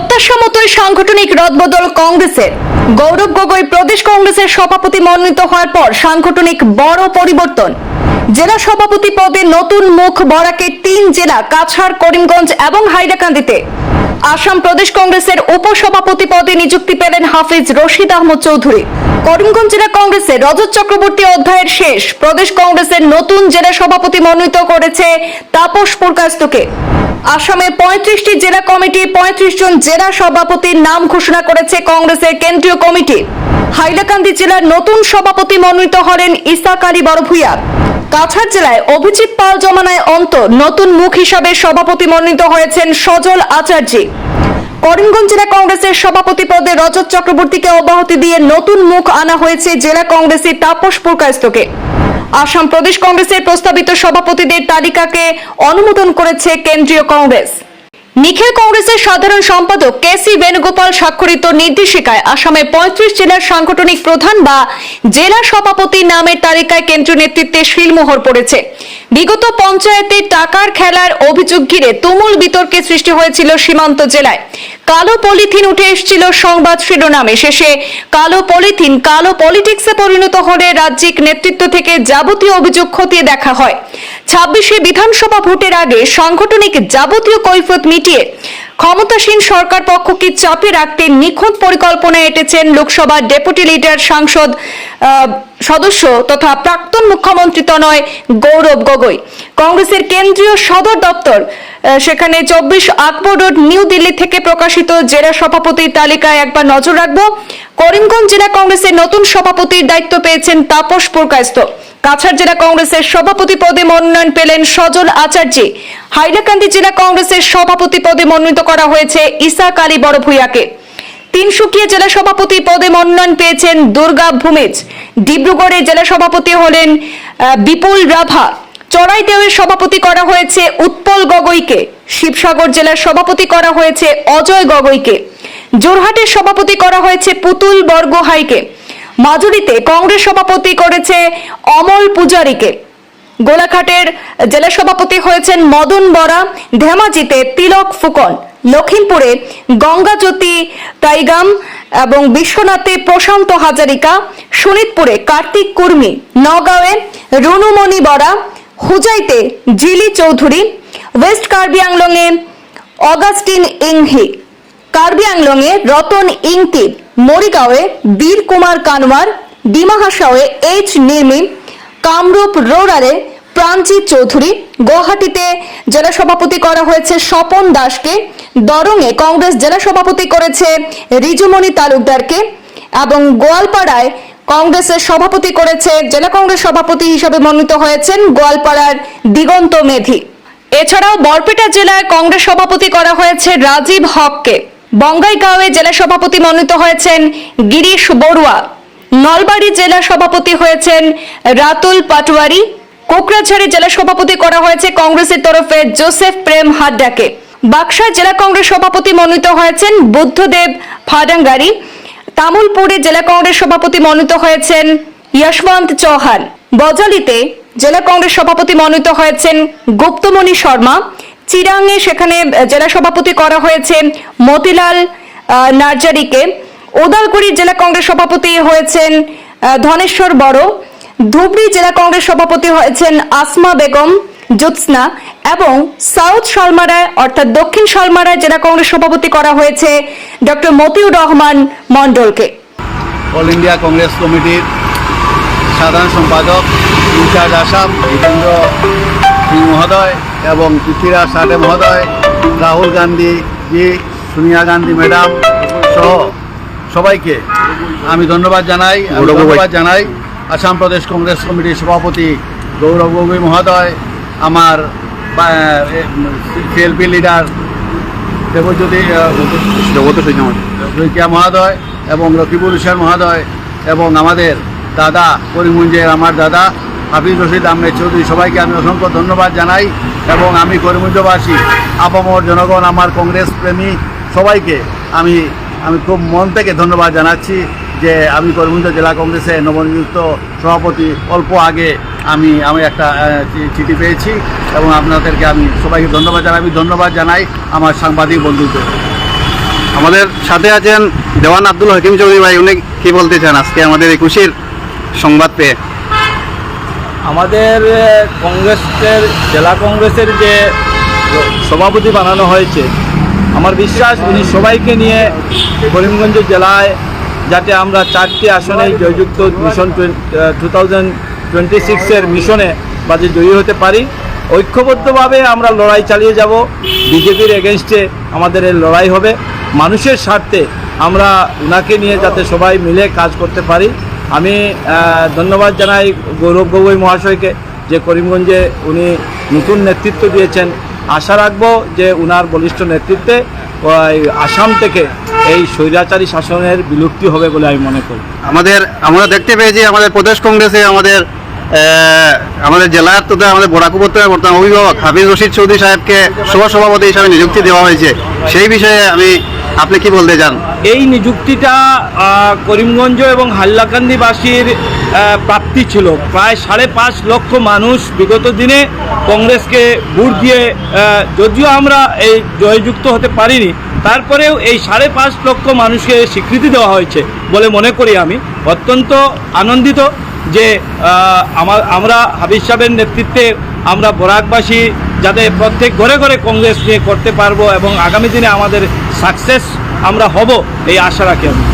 প্রত্যাশা মতোই সাংগঠনিক রদবদল কংগ্রেসের। গৌরব গগৈ প্রদেশ কংগ্রেসের সভাপতি মনোনীত হওয়ার পর সাংগঠনিক বড় পরিবর্তন। জেলা সভাপতি পদে নতুন মুখ বরাকে তিন জেলা কাছাড়, করিমগঞ্জ এবং হাইলাকান্দিতে। আসাম প্রদেশ কংগ্রেসের উপসভাপতি পদে নিযুক্তি পেলেন হাফিজ রশিদ আহমদ চৌধুরী। করিমগঞ্জ জেলা কংগ্রেসে রজত চক্রবর্তী অধ্যায়ের শেষ। প্রদেশ কংগ্রেসের নতুন জেলা সভাপতি মনোনীত করেছে তাপস পুরকাস্তকে আসামে পঁয়ত্রিশটি জেলা কমিটি, পঁয়ত্রিশ জন জেলা সভাপতির নাম ঘোষণা করেছে কংগ্রেসের কেন্দ্রীয় কমিটি। হাইলাকান্দি জেলার নতুন সভাপতি মনোনীত হলেন ইসাক আলী বড়ভূয়া কাছাড় জেলায় অভিজিৎ পাল জমানায় অন্ত নতুন মুখ হিসাবে সভাপতি মনোনীত হয়েছেন সজল আচার্যী। করিমগঞ্জ জেলা কংগ্রেসের সভাপতি পদে রজত চক্রবর্তীকে অব্যাহতি দিয়ে নতুন মুখ আনা হয়েছে জেলা কংগ্রেসের তাপস পুরকাস্তকে আসাম প্রদেশ কংগ্রেসের প্রস্তাবিত সভাপতিদের তালিকাকে অনুমোদন করেছে কেন্দ্রীয় কংগ্রেস। নিখিল কংগ্রেসের সাধারণ সম্পাদক কে সি বেণুগোপাল স্বাক্ষরিত নির্দেশিকায় আসামের পঁয়ত্রিশ জেলার সাংগঠনিক প্রধান বা জেলা সভাপতি নামের তালিকায় কেন্দ্রীয় নেতৃত্বে শিলমোহর পড়েছে। বিগত পঞ্চায়েতে টাকার খেলার অভিযোগ ঘিরে তুমুল বিতর্কে সৃষ্টি হয়েছিল সীমান্ত জেলায়। কালো পলিথিন উঠে এসেছিল সংবাদ শিরোনামে। শেষে কালো পলিথিন, কালো পলিটিক্সে পরিণত হলে রাজ্যিক নেতৃত্ব থেকে যাবতীয় অভিযোগ খতিয়ে দেখা হয়। ছাব্বিশে বিধানসভা ভোটের আগে সাংগঠনিক যাবতীয় কৈফত মিটিয়ে ক্ষমতাসীন সরকার পক্ষকে চাপে রাখতে নিখুঁত পরিকল্পনা এটেছেন লোকসভার ডেপুটি লিডার, সাংসদ সদস্য তথা প্রাক্তন মুখ্যমন্ত্রী তনয় গৌরব গগৈ। কংগ্রেসের কেন্দ্রীয় সদর দপ্তর সেখানে চব্বিশ আকবর রোড, নিউ দিল্লি থেকে প্রকাশিত জেলা সভাপতির তালিকায় একবার নজর রাখব। করিমগঞ্জ জেলা কংগ্রেসের নতুন সভাপতির দায়িত্ব পেয়েছেন তাপস পুরকায়স্ত কাছাড় জেলা কংগ্রেসের সভাপতি পদে মনোনয়ন পেলেন সজল আচার্যী। হাইলাকান্দি জেলা কংগ্রেসের সভাপতি পদে মনোনীত করা হয়েছে ইসাক আলী বড়ভূয়াকে তিনসুকিয়া জেলা সভাপতি পদে মনোনয়ন পেয়েছেন দুর্গা ভূমিজ। ডিব্রুগড়ে জেলা সভাপতি হলেন বিপুল রাভা। চড়াইদেওয়ের সভাপতি করা হয়েছে উৎপল গগৈকে। শিবসাগর জেলার সভাপতি করা হয়েছে অজয় গগৈকে। জোরহাটের সভাপতি করা হয়েছে পুতুল বর্গহাইকে। মাজুরিতে কংগ্রেস সভাপতি করেছে অমল পূজারীকে। গোলাঘাটের জেলা সভাপতি হয়েছেন মদন বরা, ধেমাজিতে তিলক ফুকন লখিমপুরে গঙ্গাজ্যোতি টাইগাম এবং বিশ্বনাথে প্রশান্ত হাজারিকা শোনিতপুরে কার্তিক কুর্মি, নগাঁওয়ে রুনুমণি বরা, হুজাইতে জিলি চৌধুরী, ওয়েস্ট কার্বি আংলংয়ে অগাস্টিন ইংহি। কার্বি আংলংয়ে রতন ইংতি, মরিগাঁওয়ে বীর কুমার কানওয়ার, ডিমাহাসাওয়ে এইচ নির্মি, কামরূপ রোডারে প্রাণজিৎ চৌধুরী গুয়াহাটিতে জেলা সভাপতি করা হয়েছে স্বপন দাসকে দরঙে কংগ্রেস জেলা সভাপতি করেছে রিজুমণি তালুকদারকে এবং গোয়ালপাড়ায় কংগ্রেসের সভাপতি করেছে জেলা কংগ্রেস সভাপতি হিসেবে মনোনীত হয়েছেন গোয়ালপাড়ার দিগন্ত মেধি। এছাড়াও বরপেটা জেলায় কংগ্রেস সভাপতি করা হয়েছে রাজীব হককে। বঙ্গাইগাঁওয়ে জেলা সভাপতি মনোনীত হয়েছেন গিরিশ বড়ুয়া। নলবাড়ি জেলা সভাপতি হয়েছেন রাতুল পাটোয়ারি। কোকরাঝাড়ে জেলা সভাপতি করা হয়েছে কংগ্রেসের তরফে জোসেফ প্রেম হাড্ডাকে। বাক্সার জেলা কংগ্রেস সভাপতি মনোনীত হয়েছেন বুদ্ধদেব ফাডাঙ্গারি। তামুলপুরে জেলা কংগ্রেস সভাপতি মনোনীত হয়েছেন যশবন্ত চৌহান। বজালিতে জেলা কংগ্রেস সভাপতি মনোনীত হয়েছেন গুপ্তমণি শর্মা। চিরাঙে সেখানে জেলা সভাপতি করা হয়েছে মতিলাল নার্জারিকে। উদালগুড়ি জেলা কংগ্রেস সভাপতি হয়েছেন ধনেশ্বর বড়। ধুবড়ি জেলা কংগ্রেস সভাপতি হয়েছেন আসমা বেগম, জ্যোৎস্না। এবং সাউথ শালমারায়, অর্থাৎ দক্ষিণ শালমারায় জেলা কংগ্রেস সভাপতি করা হয়েছে ডক্টর মতিউর রহমান মণ্ডলকে। অল ইন্ডিয়া কংগ্রেস কমিটির সাধারণ সম্পাদক ইনচার্জ আসাম জিতেন্দ্র সিং মহোদয় এবং পৃথ্বীরাজ সাটে মহোদয় রাহুল গান্ধী জি সোনিয়া গান্ধী ম্যাডাম সহ সবাইকে আমি ধন্যবাদ জানাই আমি ধন্যবাদ জানাই। আসাম প্রদেশ কংগ্রেস কমিটির সভাপতি গৌরব গগৈ মহোদয় আমার সিএলপি লিডার দেবজ্যোতি শইকিয়া মহোদয় এবং রকিবুল হোসেন মহোদয় এবং আমাদের দাদা করিমগঞ্জের আমার দাদা হাফিজ রশিদ আহমেদ চৌধুরী, সবাইকে আমি অসংখ্য ধন্যবাদ জানাই এবং আমি করিমগঞ্জবাসী, আপামর জনগণ, আমার কংগ্রেস প্রেমী সবাইকে আমি আমি খুব মন থেকে ধন্যবাদ জানাচ্ছি যে আমি করিমগঞ্জ জেলা কংগ্রেসের নবনিযুক্ত সভাপতি। অল্প আগে আমি আমি একটা চিঠি পেয়েছি এবং আপনাদেরকে আমি সবাইকে ধন্যবাদ জানাই, আমি ধন্যবাদ জানাই আমার সাংবাদিক বন্ধুদের। আমাদের সাথে আছেন দেওয়ান আব্দুল হাকিম চৌধুরী ভাই, উনি কি বলতে চান? আজকে আমাদের এই খুশির সংবাদ পেয়ে। আমাদের কংগ্রেসের, জেলা কংগ্রেসের যে সভাপতি বানানো হয়েছে, আমার বিশ্বাস উনি সবাইকে নিয়ে করিমগঞ্জ জেলায় যাতে আমরা চারটি আসনে জয়যুক্ত মিশন টু থাউজেন্ড টোয়েন্টি সিক্সের মিশনে বাজে জয়ী হতে পারি। ঐক্যবদ্ধভাবে আমরা লড়াই চালিয়ে যাব। বিজেপির এগেনস্টে আমাদের এই লড়াই হবে। মানুষের স্বার্থে আমরা উনাকে নিয়ে যাতে সবাই মিলে কাজ করতে পারি। আমি ধন্যবাদ জানাই গৌরব গগৈ মহাশয়কে যে করিমগঞ্জে উনি নতুন নেতৃত্ব দিয়েছেন। আশা রাখব যে উনার বলিষ্ঠ নেতৃত্বে আসাম থেকে এই স্বৈরাচারী শাসনের বিলুপ্তি হবে বলে আমি মনে করি। আমাদের, আমরা দেখতে পেয়েছি আমাদের প্রদেশ কংগ্রেসে আমাদের আমাদের জেলার তথা আমাদের বরাক বর্তমান অভিভাবক হাফিজ রশিদ চৌধুরী সাহেবকে সহ সভাপতি হিসাবে নিযুক্তি দেওয়া হয়েছে। সেই বিষয়ে আমি, আপনি কি বলতে চান? এই নিযুক্তিটা করিমগঞ্জ এবং হাল্লাকান্দিবাসীর প্রাপ্তি ছিল। প্রায় সাড়ে পাঁচ লক্ষ মানুষ বিগত দিনে কংগ্রেসকে ভোট দিয়ে যদিও আমরা এই জয়যুক্ত হতে পারিনি, তারপরেও এই সাড়ে পাঁচ লক্ষ মানুষকে স্বীকৃতি দেওয়া হয়েছে বলে মনে করি আমি। অত্যন্ত আনন্দিত যে আমার হাবিজ সাহেবের নেতৃত্বে আমরা বরাকবাসী যাতে প্রত্যেক ঘরে ঘরে কংগ্রেস নিয়ে করতে পারব এবং আগামী দিনে আমাদের সাকসেস আমরা হব, এই আশা রাখি আমি।